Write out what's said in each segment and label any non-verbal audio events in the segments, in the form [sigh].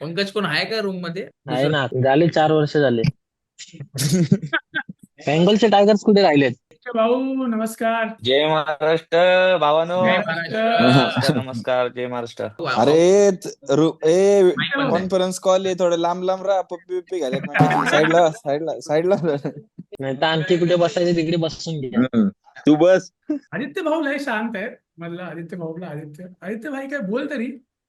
पंकज कोण आहे का रूममध्ये? आहे ना झाले चार वर्ष झाले. [laughs] बेंगॉलचे टायगर्स कुठे राहिलेत? भाऊ नमस्कार. जय महाराष्ट्र भावानो. जय नमस्कार नमस्कार जय महाराष्ट्र. [laughs] अरे त- रु- ए. कॉन्फरन्स कॉल आहे थोडं लांब लांब राहा पप्पी बिप्पी घालत साईडला साईडला साईडला. नाही तर आणखी कुठे बसायचे तिकडे बसून घ्या तू बस. आदित्य भाऊ लय शांत आहे म्हणलं आदित्य भाऊला आदित्य. आदित्य भाई काय बोल तरी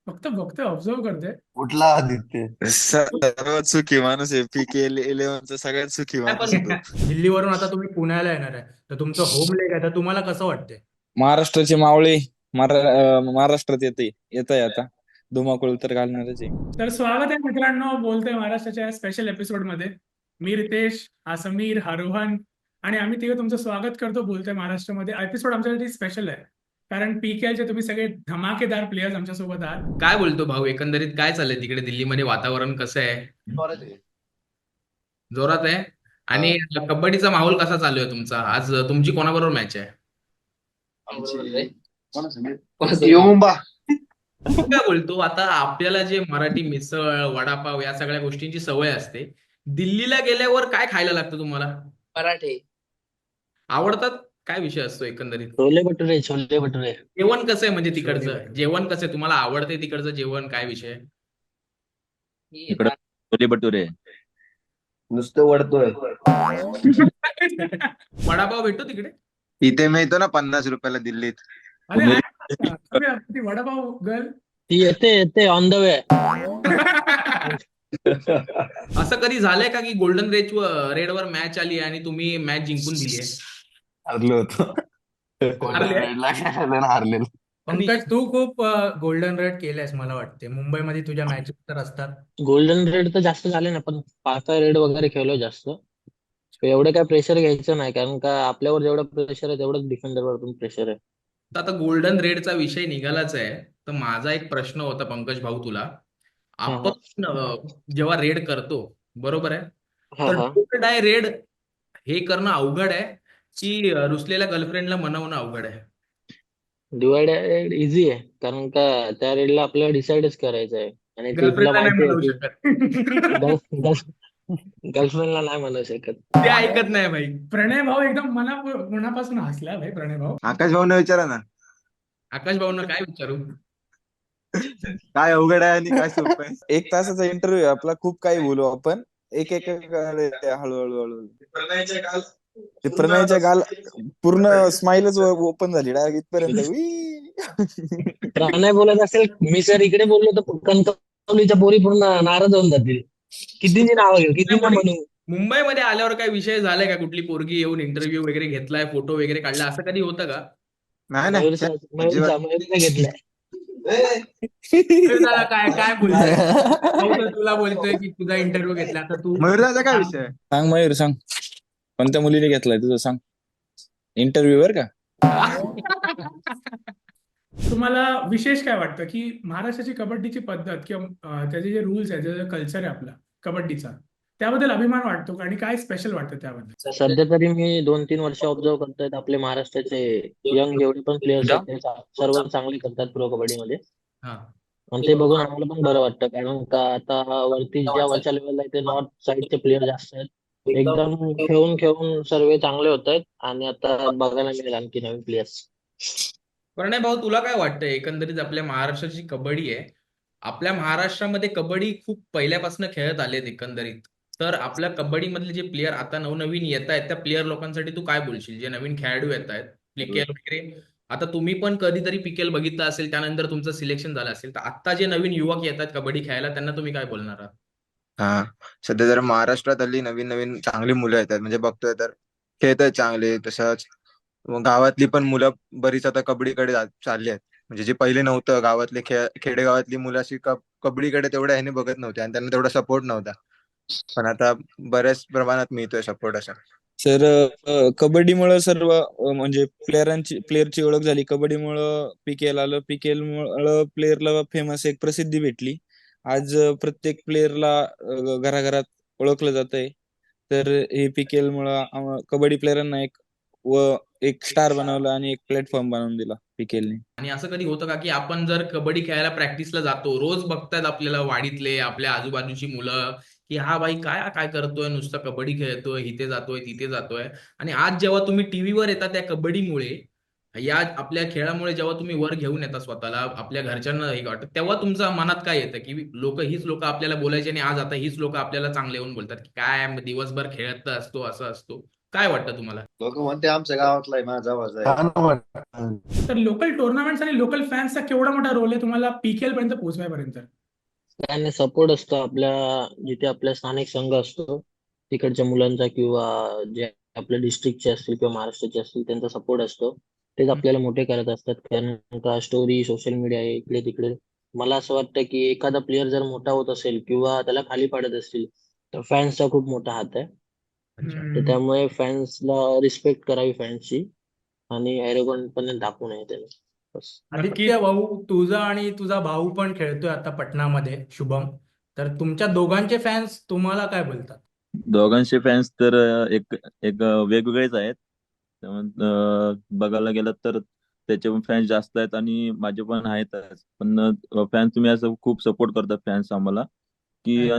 फक्त बघतोय ऑब्झर्व करतोय. कुठला आदित्य? सर्वात सुखी माणूस आहे. पीके इलेव्हनचा सगळ्यात सुखी माणूस आहे तो. दिल्लीवरून आता तुम्ही पुण्याला येणार आहे. तर तुमचं होम लेग आहे. तर तुम्हाला कसं वाटतंय? महाराष्ट्राचे मावळे महारा- अं, महाराष्ट्रात येते येत आहे आता. धुमाकूळ तर घालणारच आहे. तर स्वागत आहे मित्रांनो. बोलतोय महाराष्ट्राच्या स्पेशल एपिसोडमध्ये. मी रितेश हा समीर हा रोहन आणि आम्ही तिघं तुमचं स्वागत करतो बोलतोय महाराष्ट्रामध्ये. एपिसोड आमच्यासाठी स्पेशल आहे. कारण पीकेएलचे तुम्ही सगळे धमाकेदार प्लेयर्स आमच्यासोबत आहात. काय बोलतो भाऊ? एकंदरीत काय चाललंय तिकडे दिल्लीमध्ये वातावरण कसं आहे? जोरात आहे. आणि कबड्डीचा माहोल कसा चालू आहे तुमचा? आज तुमची कोणाबरोबर मॅच आहे? काय बोलतो? आता आपल्याला जे मराठी मिसळ वडापाव या सगळ्या गोष्टींची सवय असते. दिल्लीला गेल्यावर काय खायला लागतं तुम्हाला? पराठे. आवडतात? काय विषय असतो एकंदरीत? छोले भटुरे छोले भटुरे. जेवण कसं आहे म्हणजे तिकडचं? जेवण कसं आहे? तुम्हाला आवडते तिकडचं जेवण? काय विषय? आहे? इकडं छोले भटुरे. नुसतं वडतोय. [laughs] वडापाव भेटतो तिकडे? इथे मिळतो ना पन्नास रुपयाला दिल्लीत. अरे वडापाव गर्ल ती येते येते ऑन द वे असं कधी झालंय का की गोल्डन रेड रेडवर मॅच आली आणि तुम्ही मॅच जिंकून दिली आहे? हारलो होतो. हारले? हारलेलो. पंकज तू खूप गोल्डन रेड केलंयस मला वाटते मुंबईमध्ये तुझ्या मॅचेस तर असतात. गोल्डन रेड तर जास्त झाले ना पण पाका रेड वगैरे खेळलो जास्त. एवढं काय प्रेशर घ्यायचं नाही कारण का आपल्यावर जेवढं प्रेशर आहे तेवढंच डिफेंडरवर पण प्रेशर आहे. तर आता गोल्डन रेडचा विषय निघालाच आहे. तर माझा एक प्रश्न होता पंकज भाऊ तुला. आपण अं, जेव्हा रेड करतो बरोबर आहे? हा तर हा. डाय रेड हे करणं अवघड आहे. की रुसलेल्या गर्लफ्रेंडला मनवणं अवघड आहे. डिवाइड इझी आहे. कारण का त्या रेडला आपल्याला डिसाइडच करायचं आहे. आणि गर्लफ्रेंडला नाही माहिती म्हणू शकत. गर्लफ्रेंडला नाही म्हणू शकत. ते ऐकत नाही भाई. प्रणय भाऊ एकदम मना मनापासून हसला भाई प्रणय भाऊ. आकाश भाऊने विचारा ना. आकाश भाऊंना काय विचारू? काय अवघड आहे आणि काय सोपं आहे? एक तासाचा इंटरव्ह्यू आपला खूप काही बोलू आपण. एक एक एक अरे, हळूहळू हळू ते प्रणयच्या गाल पूर्ण स्माइलच ओपन झाली डायरेक्ट इथपर्यंत. प्रणय बोलत असेल मी सर इकडे बोललो तर कणकवलीच्या पोरी पूर्ण नाराज होऊन जातील. कितीची नावं घेऊ किती ना म्हणू? मुंबईमध्ये आल्यावर काय विषय झालाय का? कुठली पोरगी येऊन इंटरव्ह्यू वगैरे घेतलाय फोटो वगैरे काढला? असं कधी होतं का? नाही नाही. मयूरचा मयूरचा मयूरचा घेतलाय. काय काय बोलतोय? [laughs] तुला बोलतोय की तुझा इंटरव्ह्यू घेतला तर तू मयूरदाचा काय विषय? सांग मयूर सांग. कोणत्या मुलीने घेतलाय तुझं सांग. इंटरव्ह्यू वर का? [laughs] तुम्हाला विशेष काय वाटतं की महाराष्ट्राची कबड्डीची पद्धत किंवा त्याचे जे रूल्स आहेत जे कल्चर आहे आपला कबड्डीचा त्याबद्दल अभिमान वाटतो का आणि काय स्पेशल वाटतं त्याबद्दल? सध्या तरी मी दोन तीन वर्ष ऑब्झर्व करतोय आपले महाराष्ट्राचे यंग जेवढे पण प्लेयर्स आहेत ते चा- सर्व चांगले करतात प्रो कबड्डीमध्ये. हा. आणि ते बघून आम्हाला पण बरं वाटतं कारण का आता वरती ज्या वरच्या लेवलला आहे ते नॉर्थ साईडचे प्लेयर जास्त आहेत. एकदम खेळून खेळून सर्व चांगले होत आहेत आणि आता बघायला मिळेल आणखी नवीन प्लेयर्स प्रणय भाऊ तुला काय वाटतं एकंदरीत आपल्या महाराष्ट्राची कबड्डी आहे. आपल्या महाराष्ट्रामध्ये कबड्डी खूप पहिल्यापासून खेळत आलेत एकंदरीत. तर आपल्या कबड्डीमधले जे प्लेयर आता नवनवीन येत आहेत त्या प्लेयर लोकांसाठी तू काय बोलशील? जे नवीन खेळाडू येत आहेत पीकेएल वगैरे. आता तुम्ही पण कधीतरी पीकेएल बघितलं असेल त्यानंतर तुमचं सिलेक्शन झालं असेल. तर आता जे नवीन युवक येतात कबड्डी खेळायला त्यांना तुम्ही काय बोलणार आहात? हा. सध्या जर महाराष्ट्रात हल्ली नवीन नवीन चांगली मुलं येतात. म्हणजे बघतोय तर खेळत आहेत चांगले तसंच मग गावातली पण मुलं बरीच आता कबड्डीकडे जा- चालली आहेत. म्हणजे जे पहिले नव्हतं गावातले खेळ खेडेगावातली मुलं अशी कबड्डीकडे तेवढ्या ह्याने बघत नव्हते आणि त्यांना तेवढा सपोर्ट नव्हता. पण आता बऱ्याच प्रमाणात मिळतोय सपोर्ट असा. सर अ, कबड्डीमुळं सर्व अ, म्हणजे प्लेयरांची प्लेयरची ओळख झाली. कबड्डीमुळं पीकेएल आलं. पीकेल मुळे प्लेयरला फेमस एक प्रसिद्धी भेटली. आज प्रत्येक प्लेयरला घराघरात ओळखलं जातंय. तर हे पीकेएल मुळे कबड्डी प्लेयरांना एक व एक स्टार बनवलं आणि एक प्लॅटफॉर्म बनवून दिला पीकेएलने आणि असं कधी होतं का की आपण जर कबड्डी खेळायला प्रॅक्टिसला जातो रोज बघतात आपल्याला वाडीतले आपल्या आजूबाजूची मुलं की हा भाई काय काय करतोय नुसतं कबड्डी खेळतोय इथे जातोय तिथे जातोय. आणि आज जेव्हा तुम्ही टीव्हीवर येता त्या कबड्डीमुळे या आपल्या खेळामुळे जेव्हा तुम्ही वर घेऊन येता स्वतःला आपल्या घरच्यांना हे वाटतं तेव्हा तुमच्या मनात काय येतं की लोक हीच लोक आपल्याला बोलायचे आणि आज आता हीच लोक आपल्याला चांगले येऊन बोलतात की काय दिवसभर खेळत तर असतो असं असतो. काय वाटतं तुम्हाला? लोक म्हणते आमच्या गावातला आहे माझा आवाज तर लोकल टुर्नामेंट्स आणि लोकल फॅन्सचा केवढा मोठा रोल आहे तुम्हाला पीकेएल पर्यंत पोहोचवायपर्यंत? आणि सपोर्ट असतो आपल्या जिथे आपला स्थानिक संघ असतो तिकडच्या मुलांचा किंवा जे आपल्या डिस्ट्रिक्टचे असतील किंवा महाराष्ट्राचे असतील त्यांचा सपोर्ट असतो. तेच आपल्याला मोठे करत असतात. कारण का स्टोरी सोशल मीडिया आहे इकडे तिकडे मला असं वाटतं की एखादा प्लेअर जर मोठा होत असेल किंवा त्याला खाली पाडत असतील तर फॅन्सचा खूप मोठा हात आहे. तर त्यामुळे फॅन्सला रिस्पेक्ट करावी फॅन्सची आणि ॲरोगंटपणे दाखवू नये त्याने बस. आदित्य भाऊ तुझा आणि तुझा भाऊ पण खेळतोय आता पटनामध्ये शुभम. तर तुमच्या दोघांचे फॅन्स तुम्हाला काय बोलतात? दोघांचे फॅन्स तर एक एक वेगवेगळेच आहेत. त्यामुळे अं, बघायला गेलं तर त्याचे पण फॅन्स जास्त आहेत आणि माझे पण आहेतच. पण फॅन्स तुम्ही असं खूप सपोर्ट करतात फॅन्स आम्हाला. की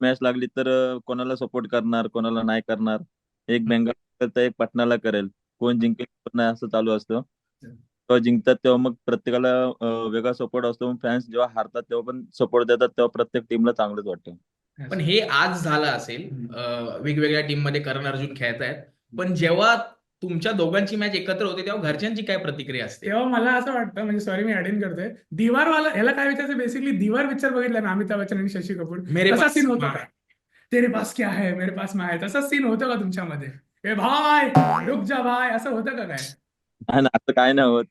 मॅच लागली तर कोणाला सपोर्ट करणार कोणाला नाही करणार? एक बेंगाल तर एक पटनाला करेल. कोण जिंकेल कोण नाही असं चालू असतं. तेव्हा जिंकतात तेव्हा मग प्रत्येकाला वेगळा सपोर्ट असतो. फॅन्स जेव्हा हारतात तेव्हा पण सपोर्ट देतात तेव्हा प्रत्येक टीमला चांगलंच वाटतं. पण हे आज झालं असेल वेगवेगळ्या टीममध्ये करण अर्जुन खेळत आहेत पण जेव्हा तुमच्या दोघांची मॅच एकत्र होते तेव्हा घरच्यांची काय प्रतिक्रिया असते? तेव्हा मला असं वाटतं म्हणजे सॉरी मी ॲडिन करतोय दिवारवाला ह्याला काय विचारायचं? बेसिकली दिवार पिक्चर बघितला ना अमिताभ बच्चन आणि शशी कपूर. मेरे तसा पास सीन होतो मा का? तेरे पास क्या है? मेरे पास मा है. तसा सीन होतं का तुमच्यामध्ये? ए भाय रुक जा भाय असं होतं का काय? नाही ना, असं काय नाही होत.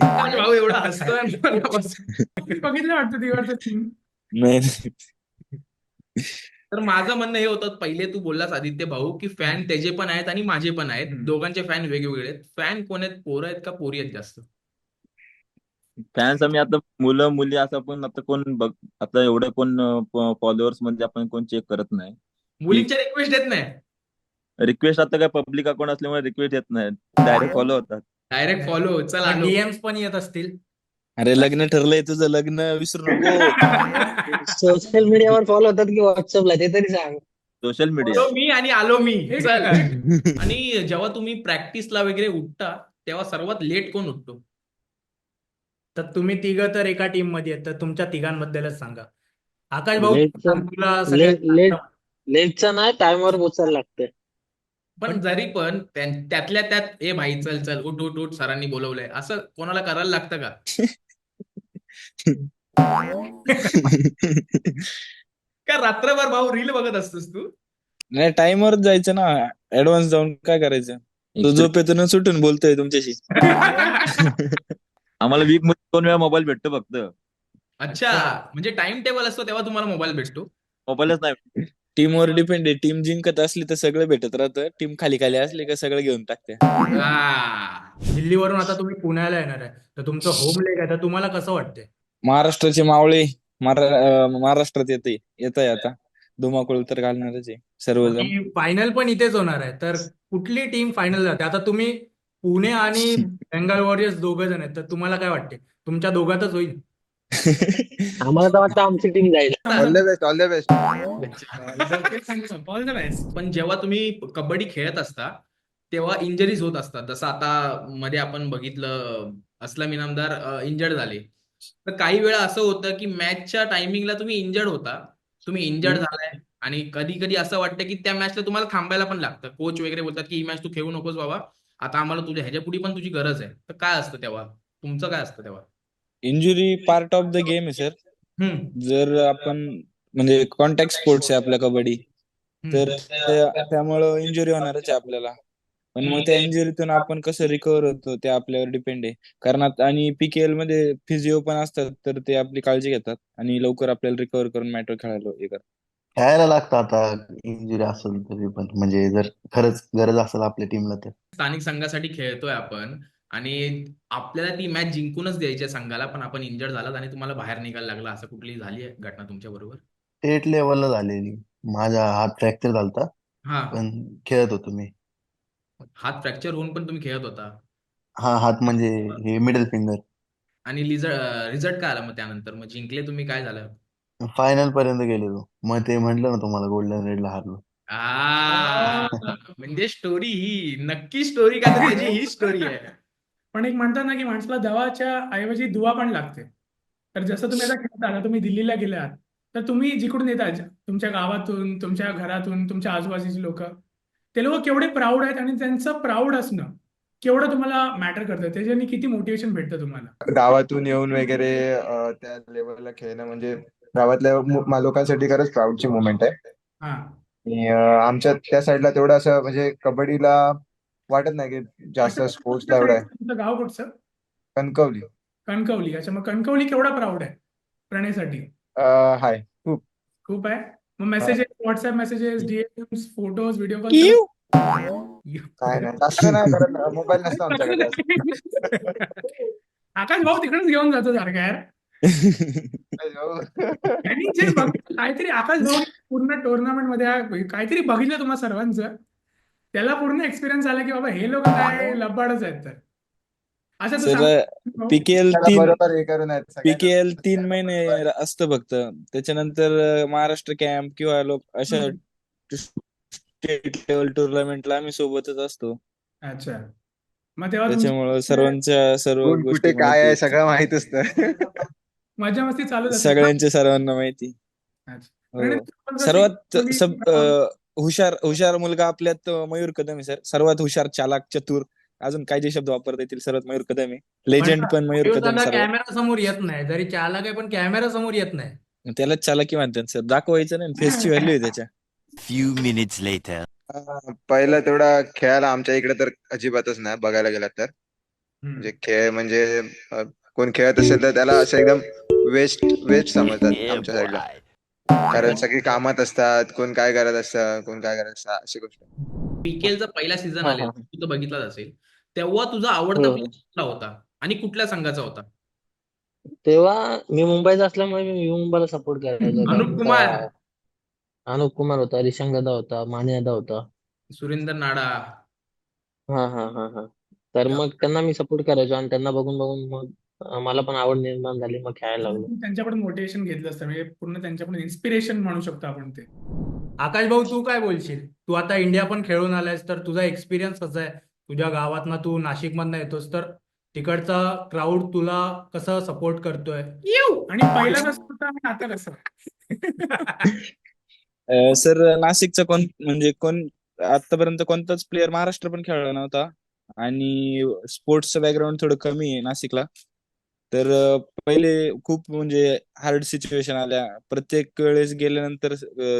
भाऊ एवढा हसतोय. बघितलं वाटतं दिवारचं सीन नाही नाही. तर माझं म्हणणं हे होतं पहिले तू बोललास आदित्य भाऊ की फॅन त्याचे पण आहेत आणि माझे पण आहेत. दोघांचे फॅन वेगवेगळे आहेत. फॅन कोण आहेत? पोरं आहेत का? पोरी आहेत जास्त. फॅन्स आम्ही आता मुलं मुली असं पण आता कोण बघ आता एवढं कोण फॉलोअर्स म्हणजे आपण कोण चेक करत नाही. मुलींच्या रिक्वेस्ट येत नाही. रिक्वेस्ट आता काय पब्लिक अकाउंट असल्यामुळे रिक्वेस्ट येत नाही. डायरेक्ट फॉलो होतात. डायरेक्ट फॉलो चल आलो. डीएम्स पण येत असतील. अरे लग्न ठरलंय तुझं लग्न विसरू नको. सोशल मीडियावर फॉलो होतात की व्हॉट्सअपला ते तरी सांग. सोशल मीडिया मी आणि आलो मी चल आणि जेव्हा तुम्ही प्रॅक्टिसला वगैरे उठता तेव्हा सर्वात लेट कोण उठतो? तर तुम्ही तिघं तर एका टीममध्ये आहेत तर तुमच्या तिघांबद्दलच सांगा. आकाश भाऊ लेटचं- तुला सगळ्यात लेट लेटचा नाही टाइमवर पोचायला लागतंय. पण जरी पण त्यां- त्यातल्या त्यात ए भाई चल चल उठ उठ उठ सरांनी बोलवलंय. असं कोणाला करायला लागतं का? [laughs] का रात्रभर भाऊ रील बघत असतोस तू? नाही टाइमवर जायचं ना. ऍडव्हान्स जाऊन काय करायचं? तो झोपेतून सुटून बोलतोय तुमच्याशी. [laughs] आम्हाला वीकमध्ये दोन वेळा मोबाईल भेटतो फक्त. अच्छा. म्हणजे टाइम टेबल असतो तेव्हा तुम्हाला मोबाईल भेटतो? मोबाईलच नाही टीमवर डिपेंड आहे. टीम जिंकत असली तर सगळं भेटत राहतं. टीम खाली खाली असली का सगळं घेऊन टाकते. दिल्लीवरून आता तुम्ही पुण्याला येणार आहे. तर तुमचं होम लेग आहे. तर तुम्हाला कसं वाटतंय? महाराष्ट्राचे मावळे महारा- अं, महाराष्ट्रात येते येत आहे आता. धुमाकूळ तर घालणारच आहे. सर्वजण. फायनल पण इथेच होणार आहे. तर कुठली टीम फायनल जाते? आता तुम्ही पुणे आणि [laughs] बेंगाल वॉरियर्स दोघं जण आहेत. तर तुम्हाला काय वाटते तुमच्या दोघातच होईल. आम्हाला तर वाटतं आमची टीम जाईल. All the best all the best all the best पण जेव्हा तुम्ही कबड्डी खेळत असता तेव्हा इंजरीज होत असतात. जसं आता मध्ये आपण बघितलं असलम इनामदार इंजर्ड झाले. तर काही वेळा असं होतं की मॅचच्या टायमिंगला तुम्ही इंजर्ड होता. तुम्ही इंजर्ड झालाय. आणि कधी कधी असं वाटतं की त्या मॅचला तुम्हाला थांबायला पण लागतं. कोच वगैरे बोलतात की ही मॅच तू खेळू नकोस बाबा. आता आम्हाला तुझ्या ह्याच्या पुढे पण तुझी गरज आहे. तर काय असतं तेव्हा? तुमचं काय असतं तेव्हा? Injury part of the game आहे सर जर आपण म्हणजे कॉन्टॅक्ट स्पोर्ट्स आहे आपल्या कबड्डी तर त्या- त्यामुळं इंजुरी होणारच आहे आपल्याला. पण मग त्या इंजुरीतून आपण कसं रिकव्हर होतो ते आपल्यावर डिपेंड आहे. कारण आणि पीकेएलमध्ये फिजिओ पण असतात तर ते आपली काळजी घेतात. आणि लवकर आपल्याला रिकव्हर करून मॅटर खेळायला हे करतात. खेळायला लागतं आता इंजुरी असेल तरी पण. म्हणजे जर खरंच गरज असेल आपल्या टीमला तर. स्थानिक संघासाठी खेळतोय आपण. आणि आपल्याला ती मॅच जिंकूनच द्यायची संघाला पण आपण इंजर्ड झालात आणि तुम्हाला बाहेर निघायला लागला असं कुठली झाली आहे घटना तुमच्या बरोबर? स्टेट लेवलला झालेली माझा हात फ्रॅक्चर झालता हा. पण खेळत होतो मी. हात फ्रॅक्चर होऊन पण तुम्ही खेळत होता? हा हात म्हणजे हे मिडल फिंगर आणि रिझल्ट काय आला मग त्यानंतर? मग जिंकले तुम्ही काय झालं? फायनल पर्यंत गेलेलो. मग ते म्हटलं ना तुम्हाला गोल्डन रेडला हारलो. आ म्हणजे स्टोरी ही नक्की स्टोरी का तर त्याची ही स्टोरी आहे. पण एक म्हणतात ना की माणसाला दवाच्या ऐवजी दुवा पण लागते. तर जसं तुम्ही आता खेळता आता तुम्ही दिल्लीला गेलात तर तुम्ही जिकडून येतात तुमच्या गावातून तुमच्या घरातून तुमच्या आजूबाजूची लोक ते लोक केवढे प्राऊड आहेत आणि त्यांचं प्राऊड असणं केवढं तुम्हाला मॅटर करतं त्याच्याने किती मोटिवेशन भेटतं तुम्हाला. गावातून येऊन वगैरे त्या लेवलला खेळणं म्हणजे गावातल्या लोकांसाठी खरंच प्राऊडची मुवमेंट आहे. हा. आमच्या त्या साईडला तेवढं असं म्हणजे कबड्डीला वाटत नाही की जास्त एवढं आहे तुमचं गाव कुठचं? कणकवली. कणकवली. अच्छा मग कणकवली केवढा प्राऊड आहे प्रणयसाठी अं, हाय. खूप. खूप आहे? मग messages WhatsApp messages DMs photos video call काय नाही जास्त नाही करत मोबाईल नसतो आमच्याकडे [laughs] आकाश भाऊ तिकडेच घेऊन जातो सारखा यार. [laughs] त्यांनी जे बघितलं काहीतरी आकाश भाऊ पूर्ण टुर्नामेंटमध्ये हा- काहीतरी बघितलं तुम्हा सर्वांचं. त्याला पूर्ण एक्सपिरियन्स आला की बाबा हे लोक काय लबाडच आहेत तर असं पीकेएल तीन बरोबर हे करून आहेत सगळ्यांना. पीकेएल तीन महिने असतं फक्त त्याच्यानंतर महाराष्ट्र कॅम्प किंवा लोक अशा हम्म. स्टेट लेवल टुर्नामेंटला आम्ही सोबतच असतो अच्छा मग तेव्हा तुमची त्याच्यामुळं सर्वांच्या सर्व कोण गोष्टी कुठे काय आहे. सगळं माहीत असतं मजा मस्ती चालूच असते सगळ्यांचे सर्वांना माहिती अच्छा. हो. तू पण सर्वात तुम्ही- सब अं, हुशार हुशार मुलगा आपल्यात मयूर कदम आहे सर. सर्वात हुशार चालाक चतुर. अजून काय जे शब्द वापरता येतील सर्वात मयूर कदम. आहे लेजंड पण मयूर कदम कॅमेरा समोर येत नाही. जरी चालक आहे पण कॅमेरा समोर येत नाही. त्यालाच चालाकी म्हणतात सर. दाखवायचं नाही फेसची व्हॅल्यू आहे त्याच्या. Minutes later. अं, पहिलं तेवढा खेळायला आमच्या इकडे तर अजिबातच नाही बघायला गेलात तर. म्हणजे खेळ म्हणजे कोण खेळत असेल तर त्याला असं एकदम वेस्ट वेस्ट समजतात आमच्या साईडला. कारण सगळी कामात असतात कोण काय करत असतं कोण काय करत असतं अशी गोष्ट. पीकेएलचा पहिला सीझन आलेला. तू तर बघितलाच असेल. तेव्हा तुझा आवडता हो. कुठला होता? आणि कुठल्या संघाचा होता? तेव्हा मी मुंबईचा असल्यामुळे मी मुंबईला सपोर्ट करायचो. अनुप कुमार. अनुप कुमार होता रिशांग दादा होता माने दादा होता. सुरेंदर नाडा. हा हा हा हा. तर मग त्यांना मी सपोर्ट करायचो आणि त्यांना बघून बघून मग मला पण आवड निर्माण झाली मग खेळायला लागलो. तू त्यांच्याकडून मोटिवेशन घेतलं असतं म्हणजे पूर्ण त्यांच्याकडून इन्स्पिरेशन म्हणू शकतो आपण ते. आकाश भाऊ तू काय बोलशील? तू आता इंडिया पण खेळून आलायस तर तुझा एक्सपिरियन्स कसा आहे? तुझ्या गावातनं तू नाशिकमधनं येतोस तर तिकडचा क्राऊड तुला कसं सपोर्ट करतोय? आणि पहिला कसं होतं आणि आता कसं? सर नाशिकचा कोण म्हणजे कोण आतापर्यंत कोणताच प्लेअर महाराष्ट्र पण खेळला नव्हता. आणि स्पोर्ट्सचं बॅकग्राऊंड थोडं कमी आहे नाशिकला. तर पहिले खूप म्हणजे हार्ड सिच्युएशन आल्या. प्रत्येक वेळेस गेल्यानंतर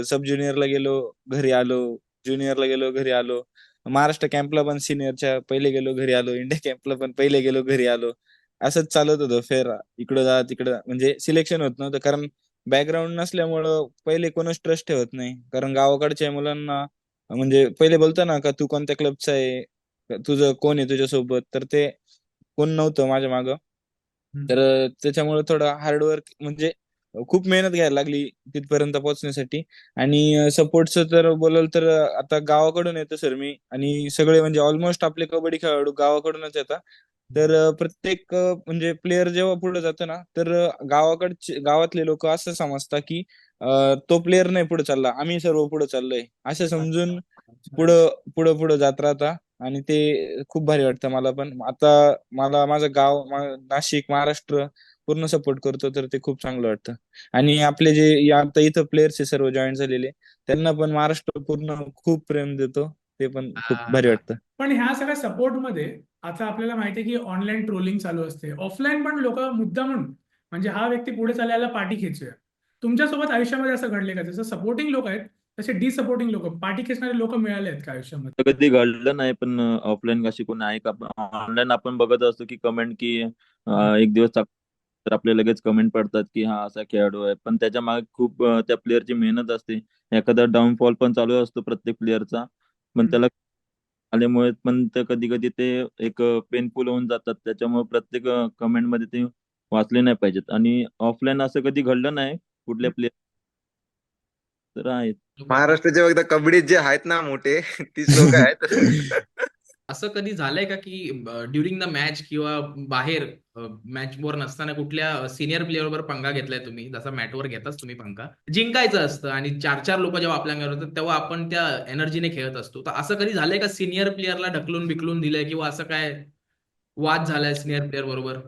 सब ज्युनियरला गेलो घरी आलो. ज्युनियरला गेलो घरी आलो. महाराष्ट्र कॅम्पला पण सिनियरच्या पहिले गेलो घरी आलो. इंडिया कॅम्पला पण पहिले गेलो घरी आलो. असंच चालत होतं फेर. इकडं जा तिकडं. म्हणजे सिलेक्शन होत नव्हतं. कारण बॅकग्राऊंड नसल्यामुळं पहिले कोणच ट्रस्ट ठेवत नाही. कारण गावाकडच्या मुलांना म्हणजे पहिले बोलतो ना का तू कोणत्या क्लबचा आहे? तुझं कोण आहे तुझ्यासोबत? तर ते कोण नव्हतं माझ्या मागं. तर त्याच्यामुळे थोडं हार्डवर्क म्हणजे खूप मेहनत घ्यायला लागली तिथपर्यंत पोहोचण्यासाठी. आणि सपोर्टचं तर बोलाल तर आता गावाकडून येतो सर मी. आणि सगळे म्हणजे ऑलमोस्ट आपले कबड्डी खेळाडू गावाकडूनच येतात. तर प्रत्येक म्हणजे प्लेअर जेव्हा पुढे जातो ना तर गावाकडचे गावातले लोक असं समजतात की तो प्लेअर नाही पुढे चालला. आम्ही सर्व पुढे चाललोय. असं समजून पुढं पुढं पुढं जात राहता. आणि ते खूप भारी वाटतं मला पण. आता मला माझं गाव मा- नाशिक महाराष्ट्र पूर्ण सपोर्ट करतो तर ते खूप चांगलं वाटतं. आणि आपले जे आता इथं प्लेयर्स आहे सर्व जॉईन झालेले त्यांना पण महाराष्ट्र पूर्ण खूप प्रेम देतो. ते पण खूप भारी वाटतं. पण ह्या सगळ्या सपोर्टमध्ये आता आपल्याला माहिती आहे की ऑनलाईन ट्रोलिंग चालू असते. ऑफलाईन पण लोक मुद्दा म्हणून म्हणजे हा व्यक्ती पुढे चालायला पाठी खेचूया. तुमच्यासोबत आयुष्यामध्ये असं घडले का? जसं सपोर्टिंग लोक आहेत तसे डिसपोर्टिंग लोक पाठी खेचणारे लोक मिळाले आहेत का आयुष्यामध्ये? कधी घडलं नाही पण ऑफलाईन अशी कोणी आहे का? ऑनलाईन आपण बघत असतो की कमेंट की एक दिवस तर आपले लगेच कमेंट पडतात की हा असा खेळाडू आहे. पण त्याच्यामागे खूप त्या प्लेअरची मेहनत असते. एखादा डाऊनफॉल पण चालू असतो प्रत्येक प्लेअरचा पण. त्याला आल्यामुळे पण ते कधी कधी ते एक पेनफुल होऊन जातात. त्याच्यामुळे प्रत्येक कमेंटमध्ये ते वाचले नाही पाहिजेत. आणि ऑफलाईन असं कधी घडलं नाही कुठल्या प्लेअर तर आहेत. महाराष्ट्राचे फक्त कबड्डीत जे आहेत ना मोठे [laughs] तीच लोक आहेत. [laughs] असं कधी झालंय का की ड्युरिंग द मॅच किंवा बाहेर मॅचवर नसताना कुठल्या सिनियर प्लेअरवर पंगा घेतलाय तुम्ही? जसा मॅटवर घेताच तुम्ही पंगा. जिंकायचं असतं आणि चार चार लोक जेव्हा आपल्या अंगावर येतात तेव्हा आपण त्या एनर्जीने खेळत असतो. तर असं कधी झालंय का सिनियर प्लेअरला ढकलून बिकलून दिलंय किंवा असं काय वाद झालाय सिनियर प्लेअर बरोबर?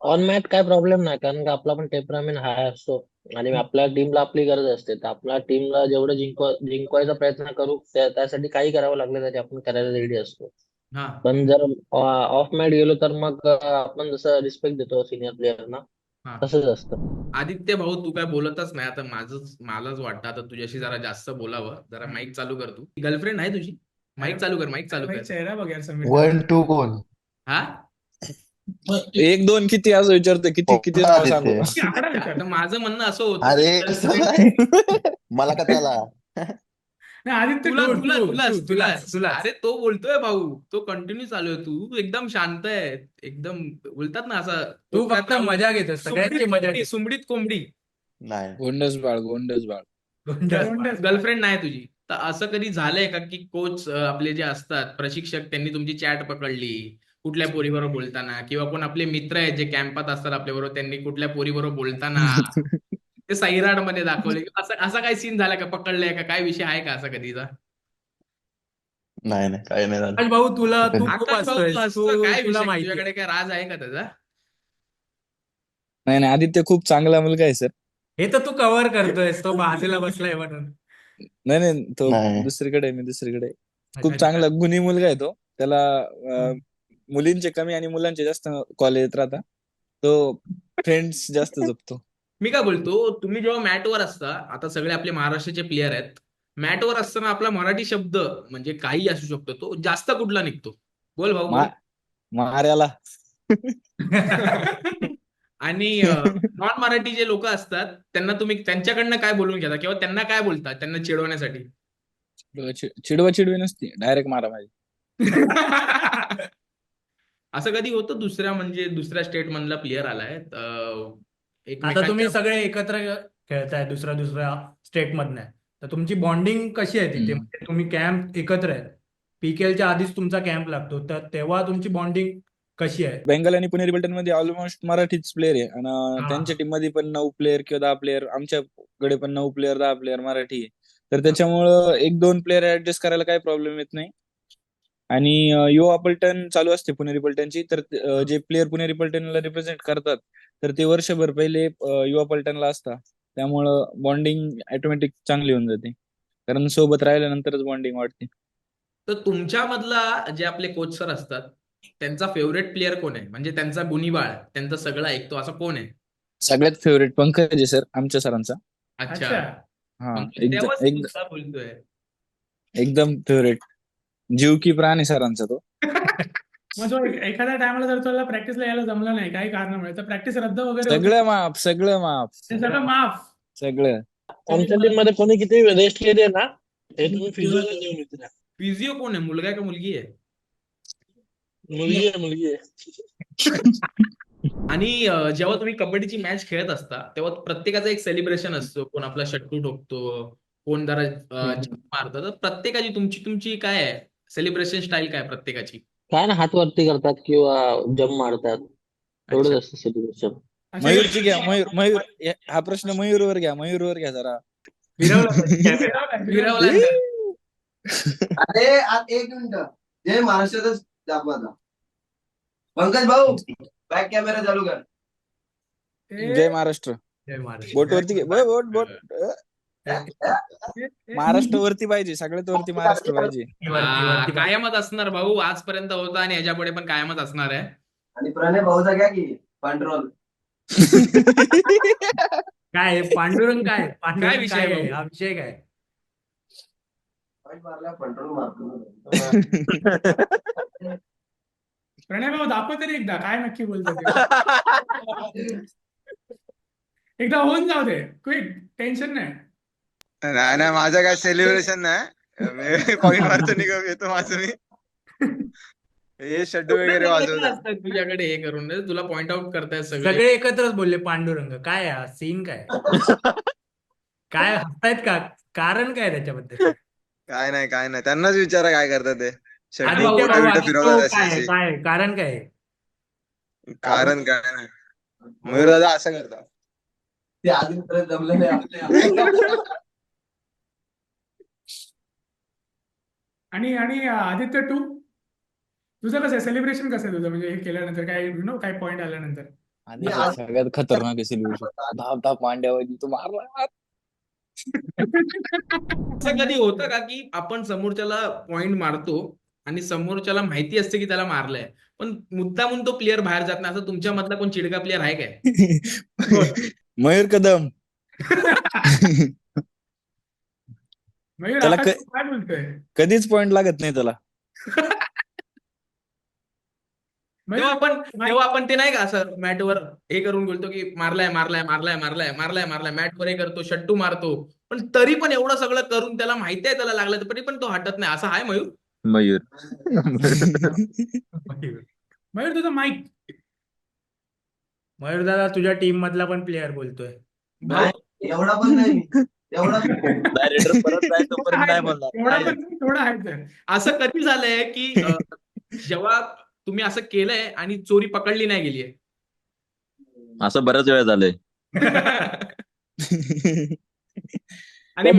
ऑन मॅच काय प्रॉब्लेम नाही कारण का आपला पण टेम्परामेंट हाय असतो. आणि आपल्या टीमला आपली गरज असते. तर आपल्या टीमला जेवढं जिंकवा जिंकवायचा प्रयत्न करू त्या- त्यासाठी काही करावं लागलं तरी आपण करायला रेडी असतो. हा. पण जर ऑफ मॅच गेलो तर मग अं, आपण जसं रिस्पेक्ट देतो सिनियर प्लेअरना हा. तसंच असतं. आदित्य भाऊ तू काय बोलतच नाही. आता माझंच मलाच वाटतं. आता तुझ्याशी जरा जास्त बोलावं. जरा माईक चालू कर तू. गर्लफ्रेंड आहे तुझी? माईक चालू कर माईक चालू भाई कर. चेहरा बघ यार समीर. वन टू कोण हा? एक दोन किती असं विचारतोय किती हो, किती नाव सांगू? आकडा माझं म्हणणं असं होतं. अरे [laughs] मला का त्याला. अरे तो बोलतोय भाऊ. तो कंटिन्यू चालू आहे. तू एकदम शांत आहे. एकदम बोलतात ना असं तू फक्त मजा घेतोस सगळ्यांची मजा. सुमडीत कोंबडी. नाही. गोंडस बाळ गोंडस बाळ. गोंडस. गर्लफ्रेंड नाही तुझी. तर असं कधी झालंय का की कोच आपले जे असतात प्रशिक्षक त्यांनी तुमची चॅट पकडली? कुठल्या पोरीबरोबर बोलताना किंवा कोण आपले मित्र आहेत जे कॅम्पात असतात आपल्याबरोबर त्यांनी कुठल्या पोरीबरोबर बोलताना [laughs] ते सैराटमध्ये दाखवले. असं असा काय सीन झाला का? पकडलाय का? काय विषय आहे का असा कधीचा? नाही नाही काही नाही झालं. आकाश भाऊ तुला तू खूप आकाश भाऊ, हसतोयस तू काय तुला विषय? माहिती तुझ्याकडे काय राज आहे का त्याचा? नाही नाही आदित्य खूप चांगला मुलगा आहे सर. हे तर तू कव्हर करतोयस. तो बाजूला बसलाय म्हणून. नाही नाही तो नाही. दुसरीकडे आहे, मी दुसरीकडे आहे. खूप अच्छा, चांगला गुणी मुलगा आहे तो. त्याला अं, मुलींचे कमी आणि मुलांचे जास्त कॉल येत राहता. तो फ्रेंड्स जास्त जपतो. मी काय बोलतो तुम्ही जेव्हा मॅटवर असता आता सगळे आपले महाराष्ट्राचे प्लेअर आहेत मॅटवर असताना आपला मराठी शब्द म्हणजे काही असू शकतो तो जास्त कुठला निघतो? बोल भाऊ बोल. मा- माऱ्याला. [laughs] आणि नॉन मराठी जे लोक असतात त्यांना तुम्ही त्यांच्याकडनं काय बोलून घेता किंवा त्यांना काय बोलता त्यांना चिडवण्यासाठी? चिडवा चिडवी नसते डायरेक्ट मारा माझी. [laughs] असं कधी होतं दुसऱ्या म्हणजे दुसऱ्या स्टेट मधला प्लेअर आलाय? आता तुम्ही सगळे एकत्र खेळताय दुसऱ्या दुसऱ्या स्टेट मधनं. तर तुमची बॉन्डिंग कशी आहे तिथे. म्हणजे तुम्ही कॅम्प एकत्र आहेत. पीकेएलच्या आधीच तुमचा कॅम्प लागतो. तर तेव्हा तुमची बॉन्डिंग कशी आहे? बेंगल आणि पुणेरी पलटणमध्ये ऑलमोस्ट मराठीच प्लेअर आहे. आणि. त्यांच्या टीममध्ये पण नऊ प्लेअर किंवा दहा प्लेअर आमच्याकडे पण नऊ प्लेअर दहा प्लेअर मराठी आहे. तर त्याच्यामुळं एक दोन प्लेअर ऍडजस्ट करायला काही प्रॉब्लेम येत नाही. आणि युवा पलटण चालू असते पुणेरी पलटणची तर जे प्लेअर पुणेरी पलटणला रिप्रेझेंट करतात तर ते वर्षभर पहिले युवा पलटणला असतात. त्यामुळं बॉन्डिंग ऑटोमॅटिक चांगली होऊन जाते. कारण सोबत राहिल्यानंतरच बॉन्डिंग वाढते. तर तुमच्यामधला जे आपले कोच सर असतात त्यांचा फेवरेट प्लेअर कोण आहे? म्हणजे त्यांचा गुणीबाळ त्यांचं सगळं ऐकतो असं कोण आहे? सगळ्यात फेवरेट पंकज आहे सर आमच्या सरांचा. अच्छा. हा एकदम एकदम. फेवरेट जीव की प्राण आहे सरांचा तो. [laughs] मग एखाद्या टायमाला जर तुला प्रॅक्टिसला यायला जमलं नाही काही कारणामुळे तर प्रॅक्टिस रद्द वगैरे होते? सगळं माफ सगळं माफ. ते सगळं माफ. सगळं. आमच्या टीममध्ये कोणी किती रेस्ट केली ना हे तुम्ही फिजिओला घेऊन येते फिजिओ कोण आहे? मुलगा आहे का मुलगी आहे? मुलगी आहे मुलगी आहे. [laughs] आणि अं, जेव्हा तुम्ही कबड्डीची मॅच खेळत असता तेव्हा प्रत्येकाचं एक सेलिब्रेशन असतो. कोण आपला शट्टू ठोकतो कोण जरा हम्म. जंप मारतं. तर प्रत्येकाची तुमची तुमची काय आहे? सेलिब्रेशन स्टाईल काय प्रत्येकाची? काय ना हात वरती करतात किंवा जम मारतात. एवढंच अच्छा. असतं सेलिब्रेशन मयूरची घ्या मयूर मयूर हे- हा प्रश्न मयूरवर घ्या मयूरवर घ्या जरा. [laughs] अरे एक मिनिट. जय महाराष्ट्रातच दाखवा आता. पंकज भाऊ बॅक कॅमेरा चालू कर. जय महाराष्ट्र. घे. बोट बोट. बोट ए, महाराष्ट्र वरती पाहिजे सगळ्यात वरती महाराष्ट्र पाहिजे कायमच असणार भाऊ आजपर्यंत होता आणि ह्याच्यापुढे पण कायमच असणार आहे आणि प्रणय भाऊचा घ्या की कंट्रोल काय आहे? पांडुरंग काय आहे? पांडुरंग काय विषय काय आहे आहे? भाऊ? हा विषय काय मारला कंट्रोल मारतो प्रणय भाऊ दाखव तरी एकदा काय नक्की बोलतो ते. [laughs] एकदा होऊन जाऊ दे क्विक टेन्शन नाही नाही नाही माझं काय सेलिब्रेशन नाही. पॉईंट मारतो येतो माझं मी. हे शड्डू वगैरे वाजवतात. तुझ्याकडे हे करून? रे. तुला पॉइंट आउट करतायत सगळे. सगळे एकत्रच बोलले पांडुरंग. काय हा? सीन काय काय हसतायत का? कारण काय त्याच्याबद्दल? काय नाही काय नाही. त्यांनाच विचारा काय करतात ते. उलटं आदित्य काय? कारण काय आहे? कारण काय नाही. मयूर दादा असं करता ते अजूनपर्यंत जमलं नाही आणि आणि आदित्य टू तुझं कसं आहे? सेलिब्रेशन कसं आहे तुझं? म्हणजे हे केल्यानंतर काय यु नो काय पॉईंट आल्यानंतर? आणि सगळ्यात खतरनाक सेलिब्रेशन धाप धाप मांड्यावर तू मारला असं कधी होतं का की आपण समोरच्याला पॉइंट मारतो आणि समोरच्याला माहिती असते की त्याला मारलंय? पण मुद्दामून तो प्लेअर बाहेर जात नाही असं तुमच्या मधला कोण चिडका प्लेअर आहे काय? [laughs] मयूर कदम. [laughs] मयूर त्याला आकाश क- तू काय बोलतोय? कधीच पॉइंट लागत नाही त्याला. [laughs] मयूर तेव्हा आपण तेव्हा आपण ते नाही का असं मॅटवर हे करून बोलतो की मारलाय मारलाय मारलाय मारलाय मारलाय मारलाय मॅटवर हे करतो शट्टू मारतो. पण तरी पण एवढं सगळं करून त्याला माहिती आहे त्याला लागलं तरी पण तो हटत नाही. असं आहे मयूर? [laughs] मयूर. मयूर. तुझं माईक मयूर दादा तुझ्या टीम मधला पण प्लेअर बोलतोय. भाऊ एवढा पण नाही. [laughs] असं कधी झालंय की जेव्हा तुम्ही असं केलंय आणि चोरी पकडली नाही गेलीये? असं बऱ्याच वेळा झालंय. [laughs] आणि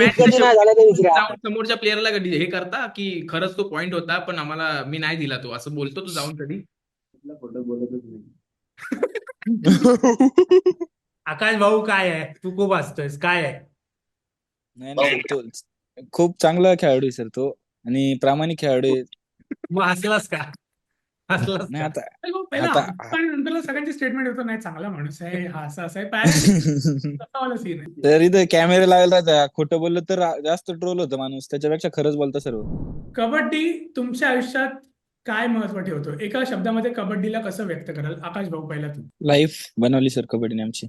समोरच्या प्लेअरला कधी हे करता की खरंच तो पॉइंट होता पण आम्हाला मी नाही दिला तो. असं बोलतो तू जाऊन कधी? खोटं बोलतच नाही. [laughs] आकाश भाऊ काय आहे? तू खूप हसतोयस. काय आहे? नाही नाही तो खूप चांगला खेळाडू आहे सर तो. आणि प्रामाणिक खेळाडू आहे. मग हसलास का? हसलास नाही का? आता अरे भाऊ, पहिला आता- हसतो आणि नंतर सगळ्यांची स्टेटमेंट नाही चांगला माणूस आहे. हा असा असा आहे. पॅरेंट [laughs] वाला सीन आहे. तर इथं कॅमेरे खोटं बोललं तर जास्त ट्रोल होतं माणूस. त्याच्यापेक्षा खरंच बोलतं सर्व कबड्डी तुमच्या आयुष्यात काय महत्त्व ठेवतो एका शब्दामध्ये कबड्डीला कसं व्यक्त कराल? आकाश भाऊ पहिला तू. लाईफ बनवली सर कबड्डीने आमची.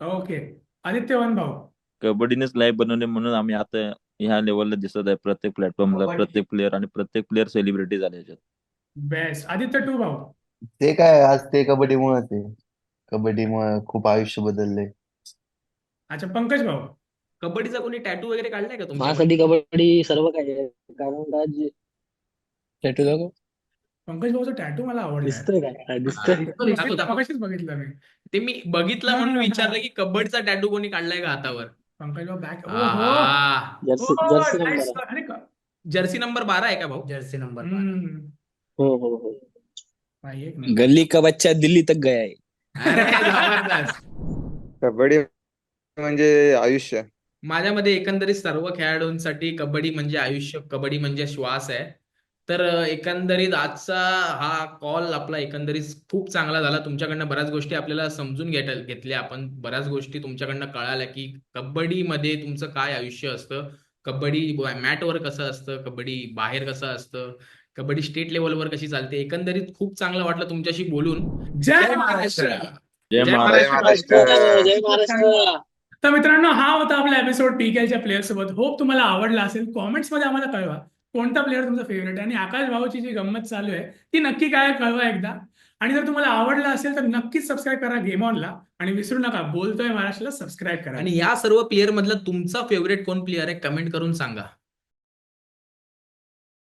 ओके आदित्यवन भाऊ कबड्डीनेच लाईव्ह बनवले म्हणून आम्ही आता ह्या लेवलला दिसत आहे. प्रत्येक प्लॅटफॉर्मला. प्रत्येक प्लेअर आणि प्रत्येक प्लेअर सेलिब्रिटी झाले याच्यात. बेस्ट आदित्य टू भाऊ. ते काय आज ते कबड्डीमुळेच आहे कबड्डीमुळे खूप आयुष्य बदलले अच्छा पंकज भाऊ. कबड्डीचा कोणी टॅटू वगैरे काढलाय का तुमच्या माझ्यासाठी कबड्डी सर्व काही आहे. कारण का जे टॅटू दाखव. पंकज भाऊचा टॅटू मला आवडला दिसतोय काय? दिसतोय. दाखव, दाखव. मगाशीच बघितलं मी. ते मी बघितलं म्हणून विचारलं की कबड्डीचा टॅटू कोणी काढलाय का हातावर? बॅक. जर्सी जर्सी नंबर अरे का- जर्सी नंबर बारा आहे का भाऊ? जर्सी नंबर बारा. हम्म. हो हो हो. भाई, एक नंबर. गल्ली का बच्चा दिल्ली तक गया है अरे जबरदस्त. कबड्डी म्हणजे आयुष्य. माझ्यामध्ये एकंदरीत सर्व खेळाडूंसाठी कबड्डी म्हणजे आयुष्य कबड्डी म्हणजे श्वास आहे. तर एकंदरीत आजचा हा कॉल आपला एकंदरीत खूप चांगला झाला. तुमच्याकडनं बऱ्याच गोष्टी आपल्याला समजून घेत घेतल्या. आपण बऱ्याच गोष्टी तुमच्याकडनं कळाल्या की कबड्डीमध्ये तुमचं काय आयुष्य असतं? कबड्डी मॅटवर कसं असतं? कबड्डी बाहेर कसं असतं? कबड्डी स्टेट लेवलवर कशी चालते? एकंदरीत खूप चांगलं वाटलं तुमच्याशी बोलून. जय महाराष्ट्र. जय जय महाराष्ट्र. महाराष्ट्र. जय महाराष्ट्र. तर मित्रांनो हा होता आपला एपिसोड पीकेलच्या प्लेअर सोबत. होप तुम्हाला आवडला असेल. कॉमेंट्समध्ये आम्हाला कळवा. कोणता प्लेअर तुमचा फेवरेट आहे? आणि आकाश भाऊची जी गंमत चालू आहे ती नक्की काय कळवा एकदा. आणि जर तुम्हाला आवडला असेल तर नक्कीच सबस्क्राईब करा गेम ऑनला आणि विसरू नका बोलतोय महाराष्ट्राला सबस्क्राईब करा. आणि या सर्व प्लेअर मधला तुमचा फेवरेट कोण प्लेअर आहे? कमेंट करून सांगा.